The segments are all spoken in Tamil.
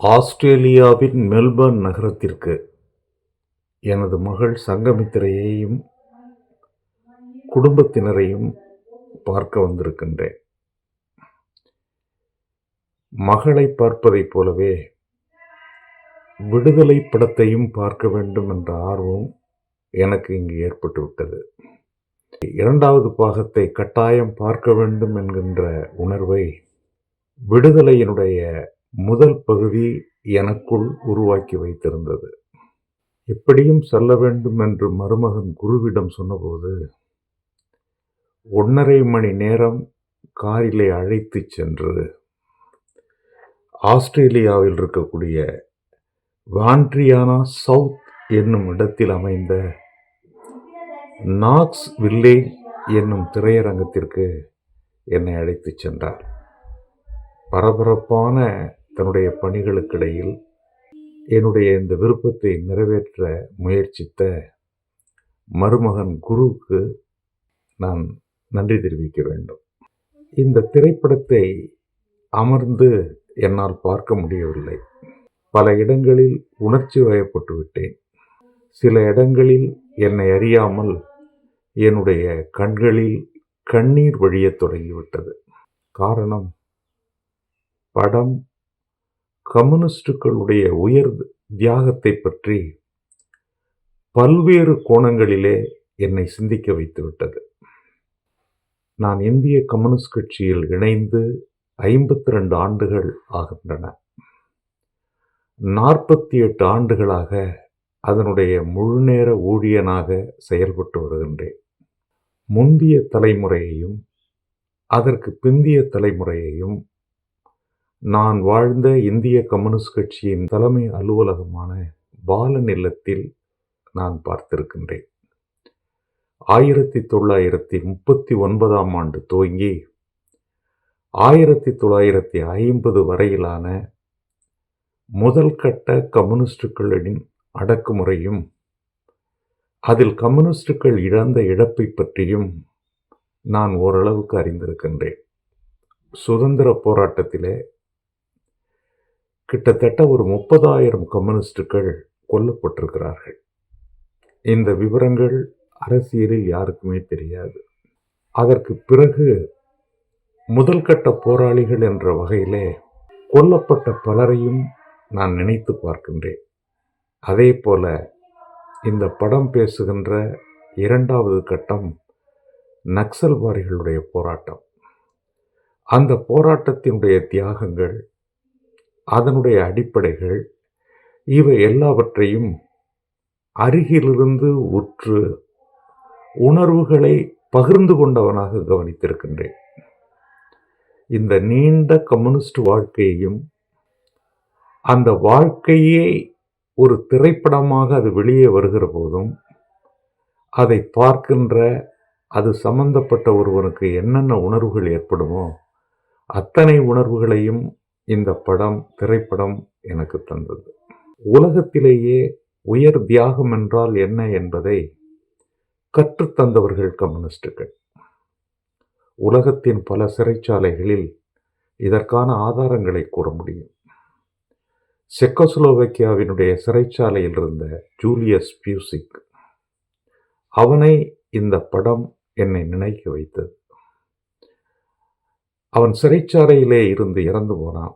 ஆஸ்திரேலியாவின் மெல்பர்ன் நகரத்திற்கு எனது மகள் சங்கமித்திரையையும் குடும்பத்தினரையும் பார்க்க வந்திருக்கின்றேன். மகளை பார்ப்பதைப் போலவே விடுதலை படத்தையும் பார்க்க வேண்டும் என்ற ஆர்வம் எனக்கு இங்கு ஏற்பட்டுவிட்டது இரண்டாவது பாகத்தை கட்டாயம் பார்க்க வேண்டும் என்கின்ற உணர்வை விடுதலையினுடைய முதல் பகுதி எனக்குள் உருவாக்கி வைத்திருந்தது. எப்படியும் செல்ல வேண்டும் என்று மருமகன் குருவிடம் சொன்னபோது ஒன்றரை மணி நேரம் காரிலே அழைத்துச் சென்று ஆஸ்திரேலியாவில் இருக்கக்கூடிய வான்ட்ரியானா சவுத் என்னும் இடத்தில் அமைந்த நாக்ஸ் வில்லேஜ் என்னும் திரையரங்கத்திற்கு என்னை அழைத்துச் சென்றார். பரபரப்பான தன்னுடைய பணிகளுக்கிடையில் என்னுடைய இந்த விருப்பத்தை நிறைவேற்ற முயற்சித்த மருமகன் குருவுக்கு நான் நன்றி தெரிவிக்க வேண்டும். இந்த திரைப்படத்தை அமர்ந்து என்னால் பார்க்க முடியவில்லை. பல இடங்களில் உணர்ச்சி வயப்பட்டு விட்டேன். சில இடங்களில் என்னை அறியாமல் என்னுடைய கண்களில் கண்ணீர் வழியத் தொடங்கிவிட்டது. காரணம் படம் கம்யூனிஸ்டுகளுடைய உயர் தியாகத்தை பற்றி பல்வேறு கோணங்களிலே என்னை சிந்திக்க வைத்துவிட்டது நான் இந்திய கம்யூனிஸ்ட் கட்சியில் இணைந்து ஐம்பத்தி ரெண்டு ஆண்டுகள் ஆகின்றன. நாற்பத்தி எட்டு ஆண்டுகளாக அதனுடைய முழுநேர ஊழியனாக செயல்பட்டு வருகின்றேன். முந்திய தலைமுறையையும் அதற்கு பிந்திய தலைமுறையையும் நான் வாழ்ந்த இந்திய கம்யூனிஸ்ட் கட்சியின் தலைமை அலுவலகமான பாலன் இல்லத்தில் நான் பார்த்திருக்கின்றேன். ஆயிரத்தி தொள்ளாயிரத்தி முப்பத்தி ஒன்பதாம் ஆண்டு துவங்கி ஆயிரத்தி தொள்ளாயிரத்தி ஐம்பது வரையிலான முதல் கட்ட கம்யூனிஸ்டுகளின் அடக்குமுறையும் அதில் கம்யூனிஸ்டுகள் இழந்த இழப்பை பற்றியும் நான் ஓரளவுக்கு அறிந்திருக்கின்றேன். சுதந்திர போராட்டத்திலே கிட்டத்தட்ட ஒரு முப்பதாயிரம் கம்யூனிஸ்டுகள் கொல்லப்பட்டிருக்கிறார்கள். இந்த விவரங்கள் அரசியலில் யாருக்குமே தெரியாது. அதற்கு பிறகு முதல் கட்ட போராளிகள் என்ற வகையிலே கொல்லப்பட்ட பலரையும் நான் நினைத்து பார்க்கின்றேன். அதே போல இந்த படம் பேசுகின்ற இரண்டாவது கட்டம் நக்சல்வாரிகளுடைய போராட்டம். அந்த போராட்டத்தினுடைய தியாகங்கள் அதனுடைய அடிப்படைகள் இவை எல்லாவற்றையும் அருகிலிருந்து உற்று உணர்வுகளை பகிர்ந்து கொண்டவனாக கவனித்திருக்கின்றேன். இந்த நீண்ட கம்யூனிஸ்ட் வாழ்க்கையையும் அந்த வாழ்க்கையே ஒரு திரைப்படமாக அது வெளியே வருகிற போதும் அதை பார்க்கின்ற அது சம்பந்தப்பட்ட ஒருவனுக்கு என்னென்ன உணர்வுகள் ஏற்படுமோ அத்தனை உணர்வுகளையும் இந்த படம் திரைப்படம் எனக்கு தந்தது. உலகத்திலேயே உயர் தியாகம் என்றால் என்ன என்பதை கற்றுத்தந்தவர்கள் கம்யூனிஸ்டுகள். உலகத்தின் பல சிறைச்சாலைகளில் இதற்கான ஆதாரங்களை கூற முடியும். செக்கோஸ்லோவேக்கியாவினுடைய சிறைச்சாலையில் இருந்த ஜூலியஸ் பியூசிக் அவனை இந்த படம் என்னை நினைக்க வைத்தது. அவன் சிறைச்சாலையிலே இருந்து இறந்து போனான்.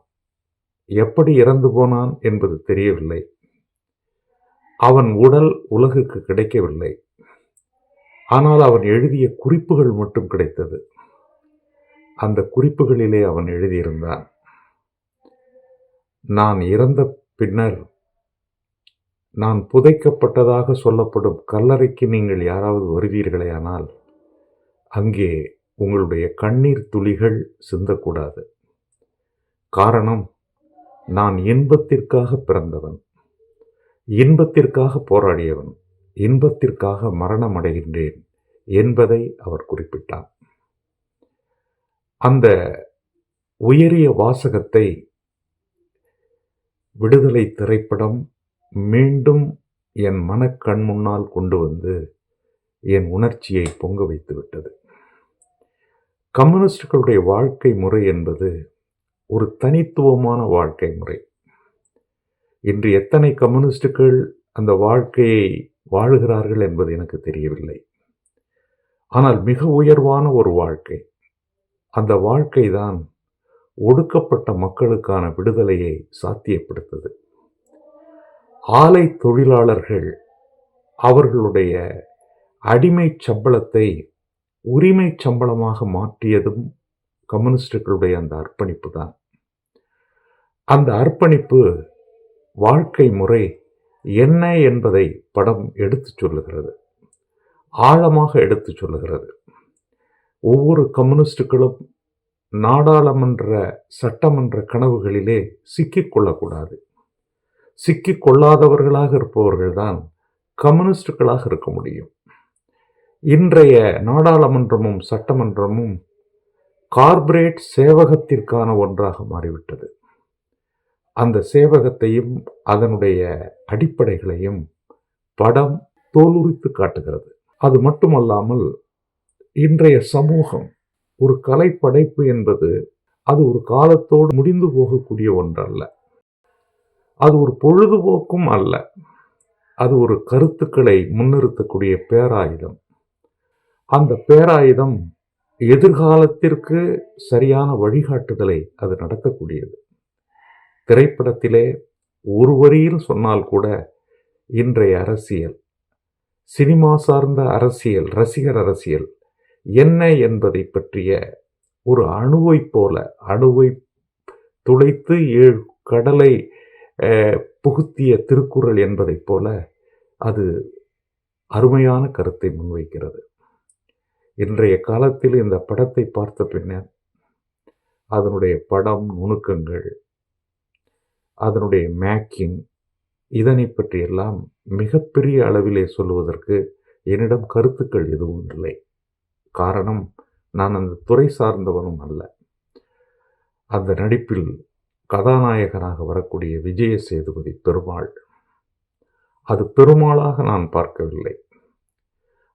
எப்படி இறந்து போனான் என்பது தெரியவில்லை. அவன் உடல் உலகுக்கு கிடைக்கவில்லை. ஆனால் அவன் எழுதிய குறிப்புகள் மட்டும் கிடைத்தது. அந்த குறிப்புகளிலே அவன் எழுதியிருந்தான். நான் இறந்த பின்னர் நான் புதைக்கப்பட்டதாக சொல்லப்படும் கல்லறைக்கு நீங்கள் யாராவது வருவீர்களேயானால் அங்கே உங்களுடைய கண்ணீர் துளிகள் சிந்தக்கூடாது. காரணம் நான் இன்பத்திற்காக பிறந்தவன். இன்பத்திற்காக போராடியவன். இன்பத்திற்காக மரணம் அடைகின்றேன் என்பதை அவர் குறிப்பிட்டார். அந்த உயரிய வாசகத்தை விடுதலை திரைப்படம் மீண்டும் என் மனக்கண் முன்னால் கொண்டு வந்து என் உணர்ச்சியை பொங்க வைத்து விட்டது கம்யூனிஸ்டுகளுடைய வாழ்க்கை முறை என்பது ஒரு தனித்துவமான வாழ்க்கை முறை. இன்று எத்தனை கம்யூனிஸ்டுகள் அந்த வாழ்க்கையை வாழுகிறார்கள் என்பது எனக்கு தெரியவில்லை. ஆனால் மிக உயர்வான ஒரு வாழ்க்கை அந்த வாழ்க்கை தான் ஒடுக்கப்பட்ட மக்களுக்கான விடுதலையை சாத்தியப்படுத்தது. ஆலை தொழிலாளர்கள் அவர்களுடைய அடிமை சம்பளத்தை உரிமை சம்பளமாக மாற்றியதும் கம்யூனிஸ்டுகளுடைய அந்த அர்ப்பணிப்பு தான் அந்த அர்ப்பணிப்பு வாழ்க்கை முறை என்ன என்பதை படம் எடுத்துச் சொல்லுகிறது. ஆழமாக எடுத்துச் சொல்லுகிறது. ஒவ்வொரு கம்யூனிஸ்டுகளும் நாடாளுமன்ற சட்டமன்ற கனவுகளிலே சிக்கிக்கொள்ளக்கூடாது சிக்கிக்கொள்ளாதவர்களாக இருப்பவர்கள்தான் கம்யூனிஸ்டுகளாக இருக்க முடியும். இன்றைய நாடாளுமன்றமும் சட்டமன்றமும் கார்ப்பரேட் சேவகத்திற்கான ஒன்றாக மாறிவிட்டது. அந்த சேவகத்தையும் அதனுடைய அடிப்படைகளையும் படம் தோலுரித்து காட்டுகிறது. அது மட்டுமல்லாமல் இன்றைய சமூகம் ஒரு கலைப்படைப்பு என்பது அது ஒரு காலத்தோடு முடிந்து போகக்கூடிய ஒன்றல்ல. அது ஒரு பொழுதுபோக்கும் அல்ல. அது ஒரு கருத்துக்களை முன்னிறுத்தக்கூடிய பேராயுதம். அந்த பேராயுதம் எதிர்காலத்திற்கு சரியான வழிகாட்டுதலை அது நடத்தக்கூடியது. திரைப்படத்திலே ஒரு வரியில் சொன்னால் கூட இன்றைய அரசியல் சினிமா சார்ந்த அரசியல் ரசிகர் அரசியல் என்ன என்பதை பற்றிய ஒரு அணுவைப் போல அணுவை துளைத்து ஏழு கடலை புகுத்திய திருக்குறள் என்பதைப் போல அது அருமையான கருத்தை முன்வைக்கிறது. இன்றைய காலத்தில் இந்த படத்தை பார்த்த பின்னர் அதனுடைய படம் நுணுக்கங்கள் அதனுடைய மேக்கிங் இதனை பற்றியெல்லாம் மிகப்பெரிய அளவிலே சொல்லுவதற்கு என்னிடம் கருத்துக்கள் எதுவும் இல்லை. காரணம் நான் அந்த துறை சார்ந்தவனும் அல்ல. அந்த நடிப்பில் கதாநாயகனாக வரக்கூடிய விஜய சேதுபதி பெருமாள். அது பெருமாளாக நான் பார்க்கவில்லை.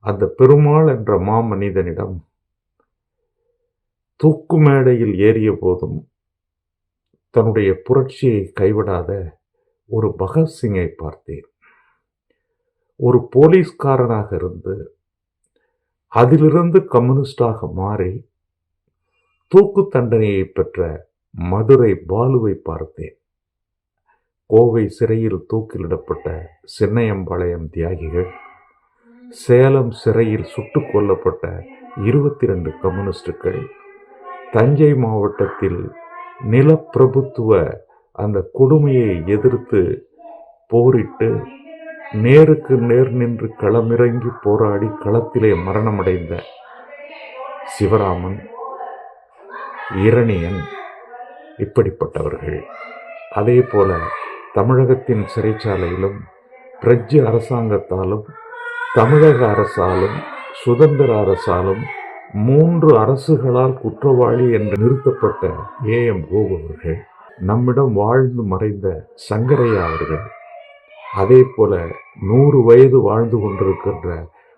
அந்த பெருமாள் என்ற மாமனிதனிடம் தூக்கு மேடையில் ஏறிய போதும் தன்னுடைய புரட்சியை கைவிடாத ஒரு பகத்சிங்கை பார்த்தேன். ஒரு போலீஸ்காரனாக இருந்து அதிலிருந்து கம்யூனிஸ்டாக மாறி தூக்கு தண்டனையை பெற்ற மதுரை பாலுவை பார்த்தேன். கோவை சிறையில் தூக்கிலிடப்பட்ட சின்னையம்பாளையம் தியாகிகள் சேலம் சிறையில் சுட்டுக் கொல்லப்பட்ட இருபத்தி ரெண்டு கம்யூனிஸ்டுகள். தஞ்சை மாவட்டத்தில் நிலப்பிரபுத்துவ அந்த கொடுமையை எதிர்த்து போரிட்டு நேருக்கு நேர் நின்று களமிறங்கி போராடி களத்திலே மரணமடைந்த சிவராமன் இரணியன் இப்படிப்பட்டவர்கள். அதே போல தமிழகத்தின் சிறைச்சாலையிலும் பிரெஞ்சு அரசாங்கத்தாலும் தமிழக அரசாலும் சுதந்திர அரசாலும் மூன்று அரசுகளால் குற்றவாளி என்று நிறுத்தப்பட்ட ஏ. எம். கோபு அவர்கள் நம்மிடம் வாழ்ந்து மறைந்த சங்கரையா அவர்கள் அதே போல நூறு வயது வாழ்ந்து கொண்டிருக்கின்ற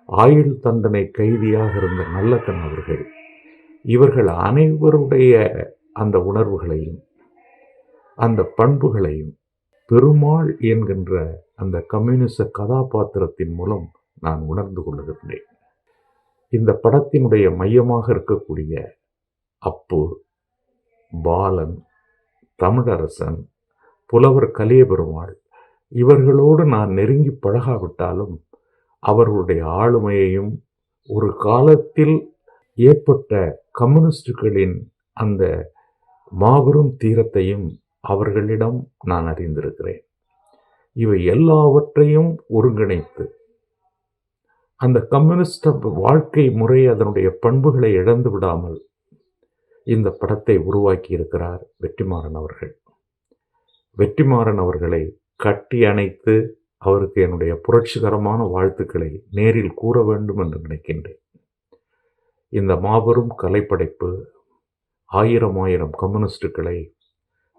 ஆயுள் தண்டனை கைதியாக இருந்த நல்லக்கண் அவர்கள் இவர்கள் அனைவருடைய அந்த உணர்வுகளையும் அந்த பண்புகளையும் பெருமாள் என்கின்ற அந்த கம்யூனிச கதாபாத்திரத்தின் மூலம் நான் உணர்ந்து கொள்ளுகின்றேன் இந்த படத்தினுடைய மையமாக இருக்கக்கூடிய அப்பு பாலன் தமிழரசன் புலவர் கலியபெருமாள் இவர்களோடு நான் நெருங்கி பழகாவிட்டாலும் அவர்களுடைய ஆளுமையையும் ஒரு காலத்தில் ஏற்பட்ட கம்யூனிஸ்டுகளின் அந்த மாபெரும் தீரத்தையும் அவர்களிடம் நான் அறிந்திருக்கிறேன். இவை எல்லாவற்றையும் ஒருங்கிணைத்து அந்த கம்யூனிஸ்ட வாழ்க்கை முறை அதனுடைய பண்புகளை இழந்து விடாமல் இந்த படத்தை உருவாக்கி இருக்கிறார் வெற்றிமாறன் அவர்கள். வெற்றிமாறன் அவர்களை கட்டி அணைத்து அவருக்கு என்னுடைய புரட்சிகரமான வாழ்த்துக்களை நேரில் கூற வேண்டும் என்று நினைக்கின்றேன். இந்த மாபெரும் கலைப்படைப்பு ஆயிரம் ஆயிரம் கம்யூனிஸ்டுகளை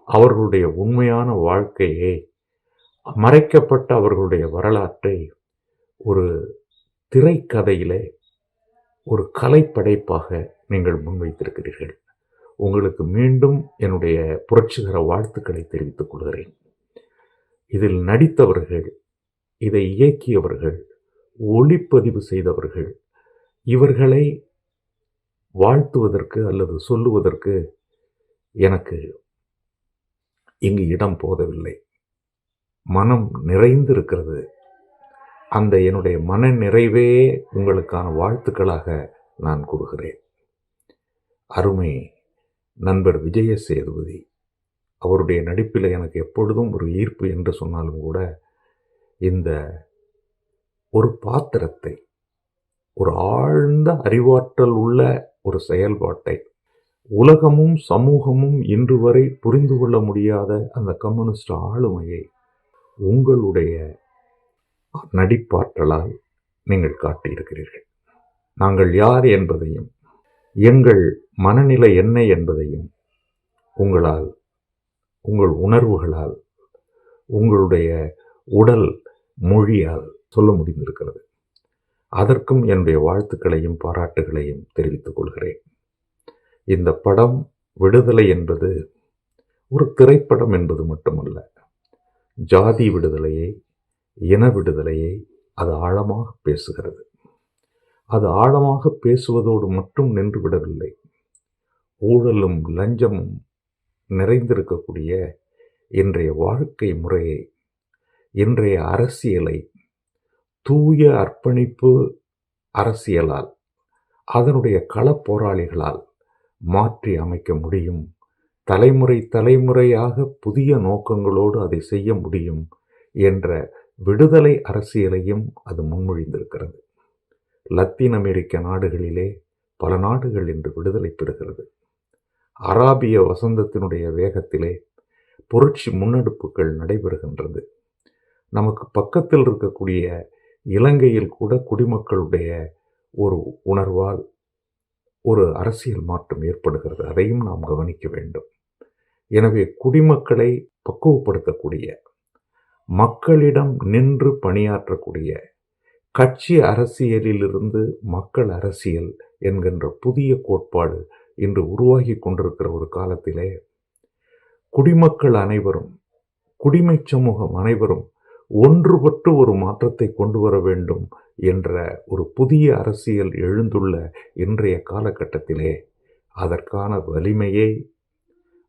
அவர்களுடைய உண்மையான வாழ்க்கையை மறைக்கப்பட்ட அவர்களுடைய வரலாற்றை ஒரு திரைக்கதையிலே ஒரு கலைப்படைப்பாக நீங்கள் முன்வைத்திருக்கிறீர்கள். உங்களுக்கு மீண்டும் என்னுடைய புரட்சிகர வாழ்த்துக்களை தெரிவித்துக் கொள்கிறேன். இதில் நடித்தவர்கள் இதை இயக்கியவர்கள் ஒளிப்பதிவு செய்தவர்கள் இவர்களை வாழ்த்துவதற்கு அல்லது சொல்லுவதற்கு எனக்கு இங்கு இடம் போதவில்லை. மனம் நிறைந்திருக்கிறது. அந்த என்னுடைய மன நிறைவே உங்களுக்கான வாழ்த்துக்களாக நான் கூறுகிறேன். அருமை நண்பர் விஜய சேதுபதி அவருடைய நடிப்பில் எனக்கு எப்பொழுதும் ஒரு ஈர்ப்பு என்று சொன்னாலும் கூட இந்த ஒரு பாத்திரத்தை ஒரு ஆழ்ந்த அறிவாற்றல் உள்ள ஒரு செயல்பாட்டை உலகமும் சமூகமும் இன்று வரை புரிந்து கொள்ள முடியாத அந்த கம்யூனிஸ்ட் ஆளுமையை உங்களுடைய நடிப்பாற்றலால் நீங்கள் காட்டியிருக்கிறீர்கள். நாங்கள் யார் என்பதையும் எங்கள் மனநிலை என்ன என்பதையும் உங்களால் உங்கள் உணர்வுகளால் உங்களுடைய உடல் மொழியால் சொல்ல முடிந்திருக்கிறது. அதற்கும் என்னுடைய வாழ்த்துக்களையும் பாராட்டுகளையும் தெரிவித்துக் கொள்கிறேன். இந்த படம் விடுதலை என்பது ஒரு திரைப்படம் என்பது மட்டுமல்ல ஜாதி விடுதலையை இன விடுதலையை அது ஆழமாக பேசுகிறது. அது ஆழமாக பேசுவதோடு மட்டும் நின்று விடவில்லை. ஊழலும் லஞ்சமும் நிறைந்திருக்கக்கூடிய இன்றைய வாழ்க்கை முறையை இன்றைய அரசியலை தூய அர்ப்பணிப்பு அரசியலால் அதனுடைய களப்போராளிகளால் மாற்றி அமைக்க முடியும். தலைமுறை தலைமுறையாக புதிய நோக்கங்களோடு அதை செய்ய முடியும் என்ற விடுதலை அரசியலையும் அது முன்மொழிந்திருக்கிறது. லத்தீன் அமெரிக்க நாடுகளிலே பல நாடுகள் இன்று விடுதலை பெறுகிறது. அராபிய வசந்தத்தினுடைய வேகத்திலே புரட்சி முன்னெடுப்புகள் நடைபெறுகின்றது. நமக்கு பக்கத்தில் இருக்கக்கூடிய இலங்கையில் கூட குடிமக்களுடைய ஒரு உணர்வால் ஒரு அரசியல் மாற்றம் ஏற்படுகிறது. அதையும் நாம் கவனிக்க வேண்டும். எனவே குடிமக்களை பக்குவப்படுத்தக்கூடிய மக்களிடம் நின்று பணியாற்றக்கூடிய கட்சி அரசியலிலிருந்து மக்கள் அரசியல் என்கின்ற புதிய கோட்பாடு இன்று உருவாகி கொண்டிருக்கிற ஒரு காலத்திலே குடிமக்கள் அனைவரும் குடிமை சமூகம் அனைவரும் ஒன்றுபட்டு ஒரு மாற்றத்தை கொண்டு வர வேண்டும் என்ற ஒரு புதிய அரசியல் எழுந்துள்ள இன்றைய காலகட்டத்திலே அதற்கான வலிமையை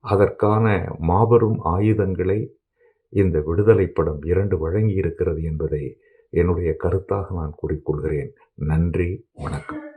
அதற்கான மாபெரும் ஆயுதங்களை இந்த விடுதலை படம் இரண்டு வழங்கி இருக்கிறது என்பதை என்னுடைய கருத்தாக நான் கூறிக்கொள்கிறேன். நன்றி வணக்கம்.